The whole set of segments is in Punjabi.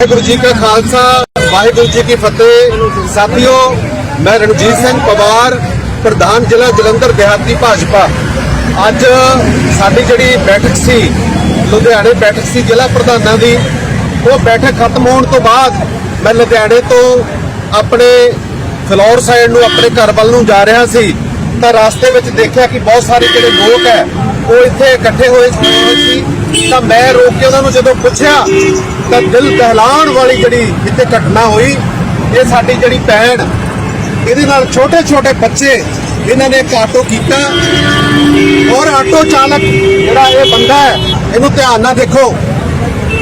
ਵਾਹਿਗੁਰੂ ਜੀ ਕਾ ਖਾਲਸਾ, ਵਾਹਿਗੁਰੂ ਜੀ ਕੀ ਫਤਿਹ। ਸਾਥੀਓ, ਮੈਂ ਰਣਜੀਤ ਸਿੰਘ ਪਵਾਰ, ਪ੍ਰਧਾਨ ਜ਼ਿਲ੍ਹਾ ਜਲੰਧਰ ਦਿਹਾਤੀ ਭਾਜਪਾ। ਅੱਜ ਸਾਡੀ ਜਿਹੜੀ ਬੈਠਕ ਸੀ, ਲੁਧਿਆਣੇ ਬੈਠਕ ਸੀ ਜ਼ਿਲ੍ਹਾ ਪ੍ਰਧਾਨਾਂ ਦੀ, ਉਹ ਬੈਠਕ ਖਤਮ ਹੋਣ ਤੋਂ ਬਾਅਦ ਮੈਂ ਲੁਧਿਆਣੇ ਤੋਂ ਆਪਣੇ ਫਲੋਰ ਸਾਈਡ ਨੂੰ, ਆਪਣੇ ਘਰ ਵੱਲ ਨੂੰ ਜਾ ਰਿਹਾ ਸੀ। ਤਾਂ ਰਸਤੇ ਵਿੱਚ ਦੇਖਿਆ ਕਿ ਬਹੁਤ ਸਾਰੇ ਜਿਹੜੇ ਲੋਕ ਹੈ ਉਹ ਇੱਥੇ ਇਕੱਠੇ ਹੋਏ ਸੀ ਤਾਂ ਮੈਂ ਰੋਕ ਕੇ ਉਹਨਾਂ ਨੂੰ ਜਦੋਂ ਪੁੱਛਿਆ ਤਾਂ ਦਿਲ ਦਹਿਲਾਉਣ ਵਾਲੀ ਜਿਹੜੀ ਇੱਥੇ ਘਟਨਾ ਹੋਈ ਇਹ ਸਾਡੀ ਜਿਹੜੀ ਭੈਣ ਇਹਦੇ ਨਾਲ ਛੋਟੇ ਛੋਟੇ ਬੱਚੇ ਇਹਨਾਂ ਨੇ ਇੱਕ ਆਟੋ ਕੀਤਾ। ਔਰ ਆਟੋ ਚਾਲਕ ਜਿਹੜਾ ਇਹ ਬੰਦਾ ਹੈ ਇਹਨੂੰ ਧਿਆਨ ਨਾਲ ਦੇਖੋ।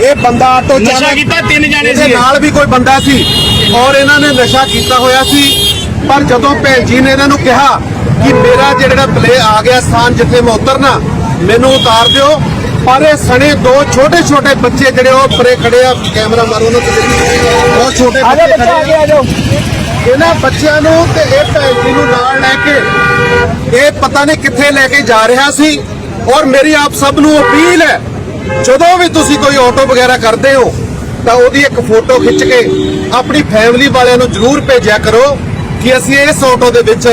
ਇਹ ਬੰਦਾ ਆਟੋ ਨਸ਼ਾ ਚਾਲਕ ਕੀਤਾ ਤਿੰਨ ਜਾਣੇ ਸੀ। ਨਾਲ ਵੀ ਕੋਈ ਬੰਦਾ ਸੀ। ਔਰ ਇਹਨਾਂ ਨੇ ਨਸ਼ਾ ਕੀਤਾ ਹੋਇਆ ਸੀ। ਪਰ ਜਦੋਂ ਭੈਣ ਜੀ ਨੇ ਇਹਨਾਂ ਨੂੰ ਕਿਹਾ ਕਿ ਮੇਰਾ ਜਿਹੜਾ ਪਲੇ ਆ ਗਿਆ ਸਥਾਨ ਜਿੱਥੇ ਮੈਂ ਉਤਰਨਾ ਮੈਨੂੰ ਉਤਾਰ ਦਿਓ। ਪਰ ਇਹ ਸਣੇ ਦੋ ਛੋਟੇ ਛੋਟੇ ਬੱਚੇ ਜਿਹੜੇ ਉਹ ਪਰੇ ਖੜੇ ਆ ਕੈਮਰਾ ਮਾਰੋ ਉਹਨਾਂ ਤੇ ਬਹੁਤ ਛੋਟੇ ਬੱਚੇ ਖੜੇ ਆ ਇਹਨਾਂ ਬੱਚਿਆਂ ਨੂੰ ਤੇ ਇਹ ਭੈਣ ਜੀ ਨੂੰ ਨਾਲ ਲੈ ਕੇ ਇਹ ਪਤਾ ਨਹੀਂ ਕਿੱਥੇ ਲੈ ਕੇ ਜਾ ਰਿਹਾ ਸੀ। ਔਰ ਮੇਰੀ ਆਪ ਸਭ ਨੂੰ ਅਪੀਲ ਹੈ ਜਦੋਂ ਵੀ ਤੁਸੀਂ ਕੋਈ ਆਟੋ ਵਗੈਰਾ ਕਰਦੇ ਹੋ ਤਾਂ ਉਹਦੀ ਇੱਕ ਫੋਟੋ ਖਿੱਚ ਕੇ ਆਪਣੀ ਫੈਮਿਲੀ ਵਾਲਿਆਂ ਨੂੰ ਜ਼ਰੂਰ ਭੇਜਿਆ ਕਰੋ। ਕਿ ਅਸੀਂ ਇਸ ਆਟੋ ਦੇ ਵਿੱਚ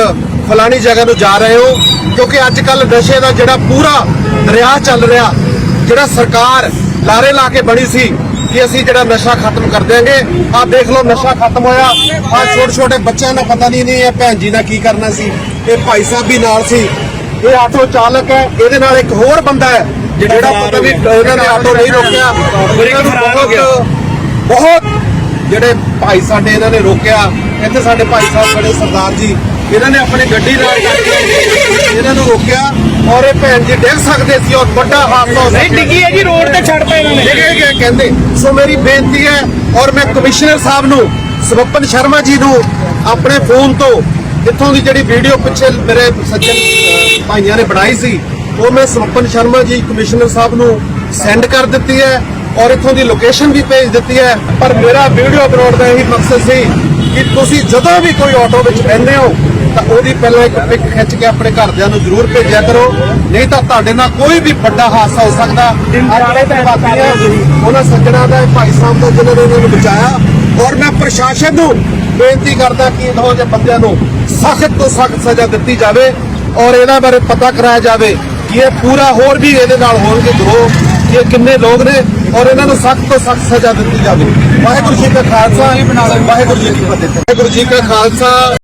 ਫਲਾਣੀ ਜਗ੍ਹਾ ਨੂੰ ਜਾ ਰਹੇ ਹੋ ਕਿਉਂਕਿ ਅੱਜ ਕੱਲ ਨਸ਼ੇ ਦਾ ਜਿਹੜਾ ਪੂਰਾ ਦਰਿਆ ਚੱਲ ਰਿਹਾ ਜਿਹੜਾ ਸਰਕਾਰ ਲਾਰੇ ਲਾ ਕੇ ਬਣੀ ਸੀ ਕਿ ਅਸੀਂ ਜਿਹੜਾ ਨਸ਼ਾ ਖਤਮ ਕਰ ਦਿਆਂਗੇ। ਆਹ ਦੇਖ ਲਓ ਨਸ਼ਾ ਖਤਮ ਹੋਇਆ। ਆਹ ਛੋਟੇ ਛੋਟੇ ਬੱਚਿਆਂ ਨੂੰ ਪਤਾ ਨਹੀਂ ਨਹੀਂ ਇਹ ਭੈਣ ਜੀ ਨਾਲ ਕੀ ਕਰਨਾ ਸੀ। ਇਹ ਭਾਈ ਸਾਹਿਬ ਵੀ ਨਾਲ ਸੀ। ਇਹ ਆਟੋ ਚਾਲਕ ਹੈ ਇਹਦੇ ਨਾਲ ਇੱਕ ਹੋਰ ਬੰਦਾ ਹੈ ਜਿਹੜਾ ਪਤਾ ਵੀ ਇਹਨਾਂ ਨੇ ਆਟੋ ਨਹੀਂ ਰੋਕਿਆ। ਬਹੁਤ ਜਿਹੜੇ ਭਾਈ ਸਾਡੇ ਇਹਨਾਂ ਨੇ ਰੋਕਿਆ ਇੱਥੇ ਸਾਡੇ ਭਾਈ ਸਾਹਿਬ ਬੜੇ ਸਰਦਾਰ ਜੀ। ਇਹਨਾਂ ਨੇ ਆਪਣੀ ਗੱਡੀ ਨਾਲ ਕਰਕੇ ਇਹਨਾਂ ਨੂੰ ਰੋਕਿਆ ਔਰ ਇਹ ਭੈਣ ਜੀ ਡਿੱਗ ਸਕਦੇ ਸੀ ਔਰ ਵੱਡਾ ਹਾਦਸਾ ਹੋ ਨਹੀਂ ਡਿੱਗੀ ਹੈ ਜੀ ਰੋਡ ਤੇ ਛੱਡਤਾ ਇਹਨਾਂ ਨੇ। ਜਿਹੜੇ ਗਏ ਕਹਿੰਦੇ। ਸੋ ਮੇਰੀ ਬੇਨਤੀ ਹੈ ਔਰ ਮੈਂ ਕਮਿਸ਼ਨਰ ਸਾਹਿਬ ਨੂੰ ਸਵਪਨ ਸ਼ਰਮਾ ਜੀ ਨੂੰ ਆਪਣੇ ਫੋਨ ਤੋਂ ਇੱਥੋਂ ਦੀ ਜਿਹੜੀ ਵੀਡੀਓ ਪਿੱਛੇ ਮੇਰੇ ਸੱਜਣ ਭਾਈਆਂ ਨੇ ਬਣਾਈ ਸੀ ਉਹ ਮੈਂ ਸਵਪਨ ਸ਼ਰਮਾ ਜੀ ਕਮਿਸ਼ਨਰ ਸਾਹਿਬ ਨੂੰ ਸੈਂਡ ਕਰ ਦਿੱਤੀ ਹੈ। ਔਰ ਇੱਥੋਂ ਦੀ ਲੋਕੇਸ਼ਨ ਵੀ ਭੇਜ ਦਿੱਤੀ ਹੈ। ਪਰ ਮੇਰਾ ਵੀਡੀਓ ਬਣਾਉਣ ਦਾ ਇਹੀ ਮਕਸਦ ਸੀ ਕਿ ਤੁਸੀਂ ਜਦੋਂ ਵੀ ਕੋਈ ਆਟੋ ਵਿੱਚ ਬੈਠਦੇ ਹੋ ਤਾਂ ਉਹਦੀ ਪਹਿਲਾਂ ਇੱਕ ਪਿਕ ਖਿੱਚ ਕੇ ਆਪਣੇ ਘਰਦਿਆਂ ਨੂੰ ਜ਼ਰੂਰ ਭੇਜਿਆ ਕਰੋ। ਨਹੀਂ ਤਾਂ ਤੁਹਾਡੇ ਨਾਲ ਕੋਈ ਵੀ ਵੱਡਾ ਹਾਦਸਾ ਹੋ ਸਕਦਾ। ਵਾਪੀਆਂ ਉਹਨਾਂ ਸੱਜਣਾ ਦਾ ਭਾਈ ਸਾਹਿਬ ਦਾ ਜਿਨ੍ਹਾਂ ਨੇ ਇਹਨਾਂ ਨੂੰ ਬਚਾਇਆ। ਔਰ ਮੈਂ ਪ੍ਰਸ਼ਾਸਨ ਨੂੰ ਬੇਨਤੀ ਕਰਦਾ ਕਿ ਇਹੋ ਜਿਹੇ ਬੰਦਿਆਂ ਨੂੰ ਸਖਤ ਤੋਂ ਸਖਤ ਸਜ਼ਾ ਦਿੱਤੀ ਜਾਵੇ ਔਰ ਇਹਨਾਂ ਬਾਰੇ ਪਤਾ ਕਰਾਇਆ ਜਾਵੇ ਕਿ ਇਹ ਪੂਰਾ ਹੋਰ ਵੀ ਇਹਦੇ ਨਾਲ ਹੋਣਗੇ। ਗਰੋਹ ਕਿ ਇਹ ਕਿੰਨੇ ਲੋਕ ਨੇ? ਔਰ ਇਹਨਾਂ ਨੂੰ ਸਖਤ ਤੋਂ ਸਖਤ ਸਜ਼ਾ ਦਿੱਤੀ ਜਾਵੇ। ਵਾਹਿਗੁਰੂ ਜੀ ਕਾ ਖਾਲਸਾ, ਵਾਹਿਗੁਰੂ ਜੀ ਕੀ ਫਤਿਹ। ਵਾਹਿਗੁਰੂ ਜੀ ਕਾ ਖਾਲਸਾ।